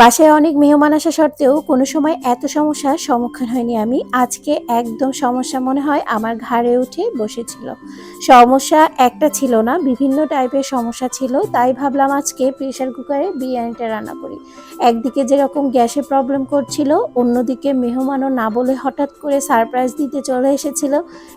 বাসায় অনেক মেহমান আসা সত্ত্বেও কোনো সময় এত সমস্যার সম্মুখীন হয়নি আমি। আজকে একদম সমস্যা মনে হয় আমার ঘাড়ে উঠে বসেছিল। সমস্যা একটা ছিল না, বিভিন্ন টাইপের সমস্যা ছিল, তাই ভাবলাম আজকে প্রেশার কুকারে বিরিয়ানিটা রান্না করি। একদিকে যেরকম গ্যাসের প্রবলেম করছিল, অন্যদিকে মেহমানও না বলে হঠাৎ করে সারপ্রাইজ দিতে চলে এসেছিল।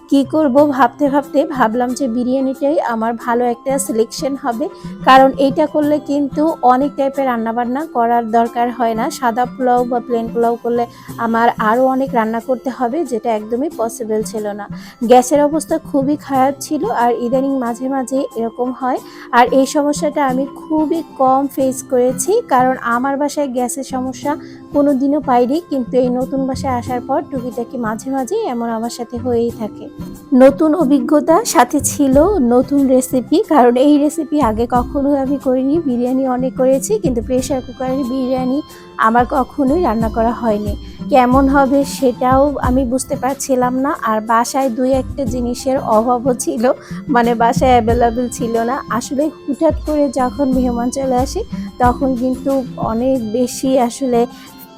কি করব ভাবতে ভাবতে ভাবলাম যে বিরিয়ানিটাই আমার ভালো একটা সিলেকশন হবে, কারণ এইটা করলে কিন্তু অনেক টাইপের রান্নাবান্না করার দরকার হয় না। সাদা পোলাও বা প্লেন পোলাও করলে আমার আরও অনেক রান্না করতে হবে, যেটা একদমই পসিবল ছিল না। গ্যাসের অবস্থা খুবই খারাপ ছিল আর ইদানিং মাঝে মাঝে এরকম হয়। আর এই সমস্যাটা আমি খুবই কম ফেস করেছি, কারণ আমার বাসায় গ্যাসের সমস্যা কোনো দিনও পাইনি, কিন্তু এই নতুন বাসায় আসার পর টুকিটাকি মাঝে মাঝে এমন আমার সাথে হয়েই থাকে। নতুন অভিজ্ঞতা, সাথে ছিল নতুন রেসিপি কারণ এই রেসিপি আগে কখনো আমি করিনি। বিরিয়ানি অনেক করেছি, কিন্তু প্রেশার কুকারের বিরিয়ানি আমার কখনোই রান্না করা হয়নি। কেমন হবে সেটাও আমি বুঝতে পারছিলাম না, আর বাসায় দুই একটা জিনিসের অভাবও ছিল মানে বাসায় অ্যাভেলেবেল ছিল না। আসলে হুটহাট করে যখন মেহমান চলে আসে, তখন কিন্তু অনেক বেশি আসলে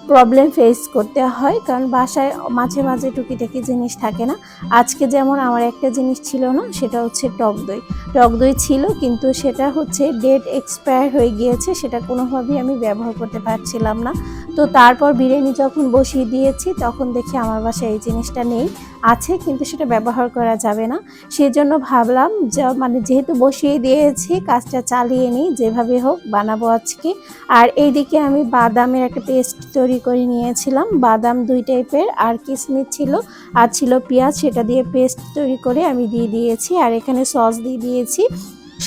প্রবলেম ফেস করতে হয়, কারণ বাসায় মাঝে মাঝে টুকিটাকি জিনিস থাকে না। আজকে যেমন আমার একটা জিনিস ছিল না, সেটা হচ্ছে টক দই। টক দই ছিল, কিন্তু সেটা হচ্ছে ডেট এক্সপায়ার হয়ে গিয়েছে, সেটা কোনোভাবেই আমি ব্যবহার করতে পারছিলাম না। তো তারপর বিরিয়ানি যখন বসিয়ে দিয়েছি, তখন দেখি আমার বাসায় এই জিনিসটা নেই, আছে, কিন্তু সেটা ব্যবহার করা যাবে না। সেই জন্য ভাবলাম যে মানে যেহেতু বসিয়ে দিয়েছি, কাজটা চালিয়ে নিই, যেভাবে হোক বানাবো আজকে। আর এইদিকে আমি বাদামের একটা পেস্ট তৈরি করে নিয়েছিলাম, বাদাম দুই টাইপের আর কিশমিশ ছিল, আর ছিল পেঁয়াজ, সেটা দিয়ে পেস্ট তৈরি করে আমি দিয়ে দিয়েছি, আর এখানে সস দিয়ে দিয়ে দিয়েছি।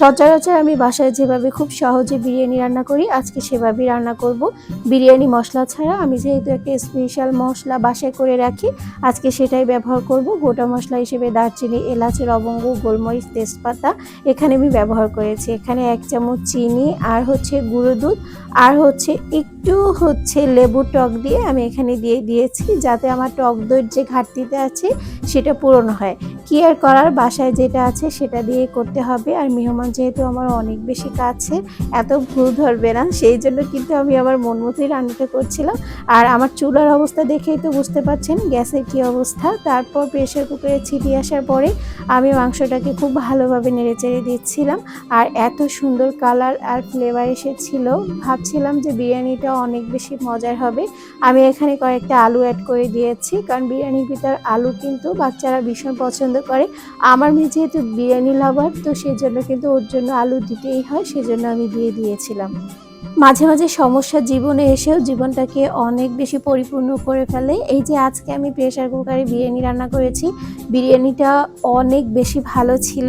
সচরাচর আমি বাসায় যেভাবে খুব সহজে বিরিয়ানি রান্না করি, আজকে সেভাবেই রান্না করব। বিরিয়ানি মশলা ছাড়া আমি যেহেতু একটা স্পেশাল মশলা বাসায় করে রাখি, আজকে সেটাই ব্যবহার করব। গোটা মশলা হিসেবে দারচিনি এলাচ লবঙ্গ গোলমরিচ, তেজপাতা এখানে আমি ব্যবহার করেছি। এখানে এক চামচ চিনি আর হচ্ছে গুঁড়ো দুধ আর হচ্ছে একটু হচ্ছে লেবু টক দিয়ে আমি এখানে দিয়ে দিয়েছি, যাতে আমার টক দইয়ের যে ঘাটতিটা আছে সেটা পূরণ হয়। কি আর করার বাসায় যেটা আছে সেটা দিয়ে করতে হবে। আর মেহমান যেহেতু আমার অনেক বেশি কাছে, এত ভুল ধরবে না। সেই জন্য কিন্তু আমি আমার মন মতোই রান্নাটা করছিলাম। আর আমার চুলার অবস্থা দেখেই তো বুঝতে পারছেন গ্যাসের কী অবস্থা। তারপর প্রেশার কুকারে ছিটিয়ে আসার পরে আমি মাংসটাকে খুব ভালোভাবে নেড়ে চেড়ে দিচ্ছিলাম। আর এত সুন্দর কালার আর ফ্লেভার এসেছিল। ভাবছিলাম যে বিরিয়ানিটা অনেক বেশি মজার হবে। আমি এখানে কয়েকটা আলু অ্যাড করে দিয়েছি। কারণ বিরিয়ানির ভিতর আলু কিন্তু বাচ্চারা ভীষণ পছন্দ করে। আমার মেয়ে যেহেতু বিরিয়ানি লাভার তো সেই জন্য কিন্তু ওর জন্য আলু দিতেই হয়, সেজন্য আমি দিয়ে দিয়েছিলাম। মাঝে মাঝে সমস্যা জীবনে এসেও জীবনটাকে অনেক বেশি পরিপূর্ণ করে ফেলে। এই যে আজকে আমি প্রেশার কুকারে বিরিয়ানি রান্না করেছি, বিরিয়ানিটা অনেক বেশি ভালো ছিল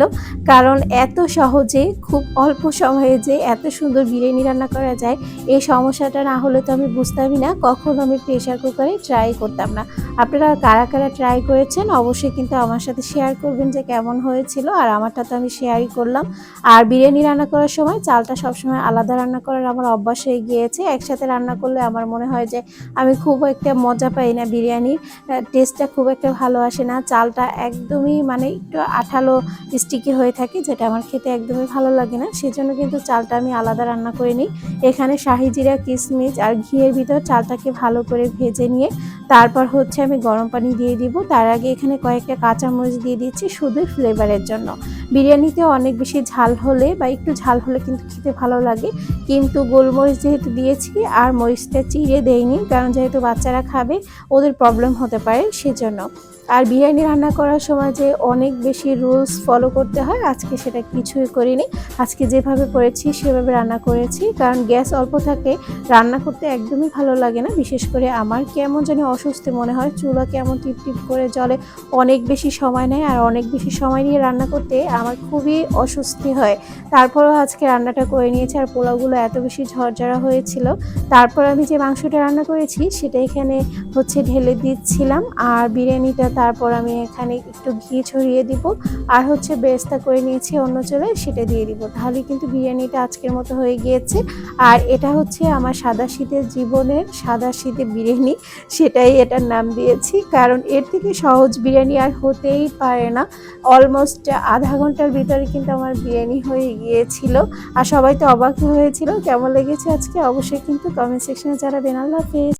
কারণ এত সহজে, খুব অল্প সময়ে যে এত সুন্দর বিরিয়ানি রান্না করা যায়, এই সমস্যাটা না হলে তো আমি বুঝতামই না। কখন আমি প্রেশার কুকারে ট্রাই করতাম না। আপনারা কারা কারা ট্রাই করেছেন অবশ্যই কিন্তু আমার সাথে শেয়ার করবেন যে কেমন হয়েছিল আর আমারটা তো আমি শেয়ারই করলাম। আর বিরিয়ানি রান্না করার সময় চালটা সবসময় আলাদা রান্না করার আমার অভ্যাস হয়ে গিয়েছে, একসাথে রান্না করলে আমার মনে হয় যে আমি খুব একটা মজা পাই না বিরিয়ানির টেস্টটা খুব একটা ভালো আসে না, চালটা একদমই মানে একটু আঠালো স্টিকি হয়ে থাকে, যেটা আমার খেতে একদমই ভালো লাগে না। সেজন্য কিন্তু চালটা আমি আলাদা রান্না করে নিই। এখানে শাহি জিরা কিশমিশ আর ঘিয়ের ভিতর চালটাকে ভালো করে ভেজে নিয়ে তারপর হচ্ছে আমি গরম পানি দিয়ে দিব। তার আগে এখানে কয়েকটা কাঁচামরিচ দিয়ে দিচ্ছি শুধু ফ্লেভারের জন্য। বিরিয়ানিতে অনেক বেশি ঝাল হলে বা একটু ঝাল হলে কিন্তু খেতে ভালো লাগে। কিন্তু গোলমরিচ যেহেতু দিয়েছি আর মরিচটা চিড়ে দেয়নি কারণ যেহেতু বাচ্চারা খাবে, ওদের প্রবলেম হতে পারে সেজন্য। আর বিরিয়ানি রান্না করার সময় যে অনেক বেশি রুলস ফলো করতে হয়, আজকে সেটা কিছুই করিনি। আজকে যেভাবে করেছি, সেভাবে রান্না করেছি, কারণ গ্যাস অল্প থাকে, রান্না করতে একদমই ভালো লাগে না। বিশেষ করে আমার কেমন যেন অস্বস্তি মনে হয়, চুলা কেমন টিপ টিপ করে জলে অনেক বেশি সময় নেয় আর অনেক বেশি সময় নিয়ে রান্না করতে আমার খুবই অস্বস্তি হয়। তারপরেও আজকে রান্নাটা করে নিয়েছি আর পোলাওগুলো এত বেশি ঝরঝরা হয়েছিল। তারপর আমি যে মাংসটা রান্না করেছি সেটা এখানে হচ্ছে ঢেলে দিচ্ছিলাম আর বিরিয়ানিটা তারপর আমি এখানে একটু ঘি ছড়িয়ে দিব আর হচ্ছে বেরেস্তা করে নিয়েছি অন্য চলে সেটা দিয়ে দিব। তাহলে কিন্তু বিরিয়ানিটা আজকের মতো হয়ে গিয়েছে। আর এটা হচ্ছে আমার সাদা শীতের জীবনের সাদা শীতের বিরিয়ানি, সেটাই এটার নাম দিয়েছি। কারণ এর থেকে সহজ বিরিয়ানি আর হতেই পারে না। অলমোস্ট আধা ঘণ্টা ঘণ্টার ভিতরে কিন্তু আমার বিরিয়ানি হয়ে গিয়েছিল। আর সবাই তো অবাক হয়েছিল। কেমন লেগেছে আজকে? অবশ্যই কিন্তু কমেন্ট সেকশনে যারা আল্লাহ হাফেজ।